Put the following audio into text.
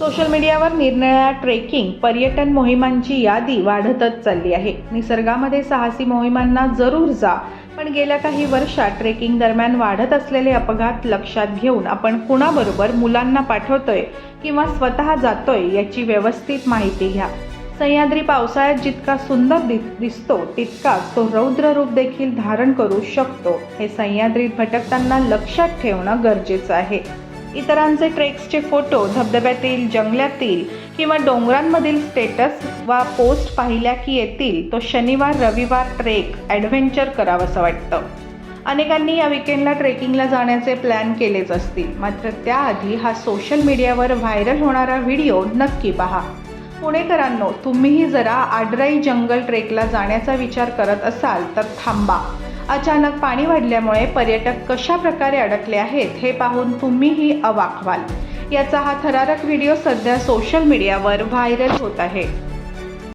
Social मीडियावर निरनिळ्या trekking पर्यटन मोहिमांची यादी वाढतच चालली आहे. निसर्गामध्ये साहसी मोहिमांना जरूर जा पण गेल्या काही वर्षात ट्रेकिंग दरम्यान वाढत असलेले अपघात लक्षात घेऊन आपण कुणाबरोबर मुलांना पाठवतोय किंवा स्वतः जातोय याची व्यवस्थित माहिती घ्या. सह्याद्री पावसाळ्यात जितका सुंदर दि- दिसतो तितकाच तो रौद्र रूप देखील धारण करू शकतो. हे सह्याद्रीत भटकताना लक्षात ठेवणं गरजेचं आहे. इतरांचे ट्रेक्सचे फोटो धबधब्यातील जंगलातील किंवा डोंगरांमधील स्टेटस वा पोस्ट पाहिल्या की येतील तो शनिवार रविवार ट्रेक ॲडव्हेंचर करावंसं वाटतं. अनेकांनी या विकेंडला ट्रेकिंगला जाण्याचे प्लॅन केलेच असतील. मात्र त्याआधी हा सोशल मीडियावर व्हायरल होणारा व्हिडिओ नक्की पहा. पुणेकरांनो तुम्हीही जरा आडराई जंगल ट्रेकला जाण्याचा विचार करत असाल तर थांबा. अचानक पाणी वाढल्यामुळे पर्यटक कशा प्रकारे अडकले आहेत हे पाहून तुम्हीही अवाक व्हाल याचा हा थरारक व्हिडिओ सध्या सोशल मीडियावर व्हायरल होत आहे.